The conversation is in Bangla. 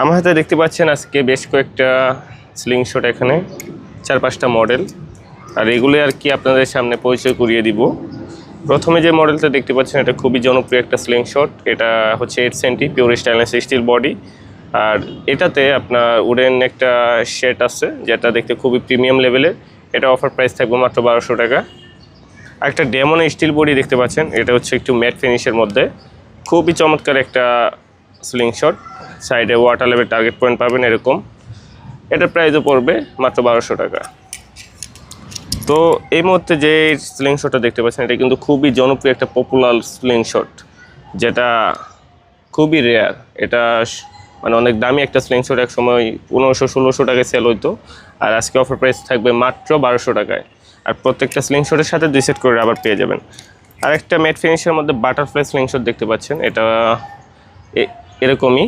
আমার হাতে দেখতে পাচ্ছেন আজকে বেশ কয়েকটা স্লিংশট এখানে, চার পাঁচটা মডেল আর এগুলো আর কি আপনাদের সামনে পরিচয় করিয়ে দিব। প্রথমে যে মডেলটা দেখতে পাচ্ছেন, এটা খুবই জনপ্রিয় একটা স্লিংশট এটা হচ্ছে eight centi pure stainless steel body আর এটাতে আপনার উডেন একটা শেট আছে, যেটা দেখতে খুবই প্রিমিয়াম লেভেলের এটা অফার প্রাইস থাকবে মাত্র বারোশো টাকা। আর একটা ডেমন স্টিল বডি দেখতে পাচ্ছেন, এটা হচ্ছে একটু ম্যাট ফিনিশের মধ্যে। খুবই চমৎকার একটা স্লিংশট সাইডে ওয়াটার লেভেল টার্গেট পয়েন্ট পাবেন এরকম। এটার প্রাইসও পড়বে মাত্র বারোশো টাকা। তো এই মুহূর্তে যে স্লিংশটটা দেখতে পাচ্ছেন, এটা কিন্তু খুবই জনপ্রিয় একটা পপুলার স্লিংশট যেটা খুবই রেয়ার এটা মানে অনেক দামি একটা স্লিংশট এক সময় পনেরোশো, ষোলোশো টাকায় সেল হইতো, আর আজকে অফার প্রাইস থাকবে মাত্র বারোশো টাকায়। আর প্রত্যেকটা স্লিংশটের সাথে দুই সেট করে আবার পেয়ে যাবেন। আর একটা ম্যাট ফিনিশের মধ্যে বাটারফ্লাই স্লিংশট দেখতে পাচ্ছেন, এটা এরকমই।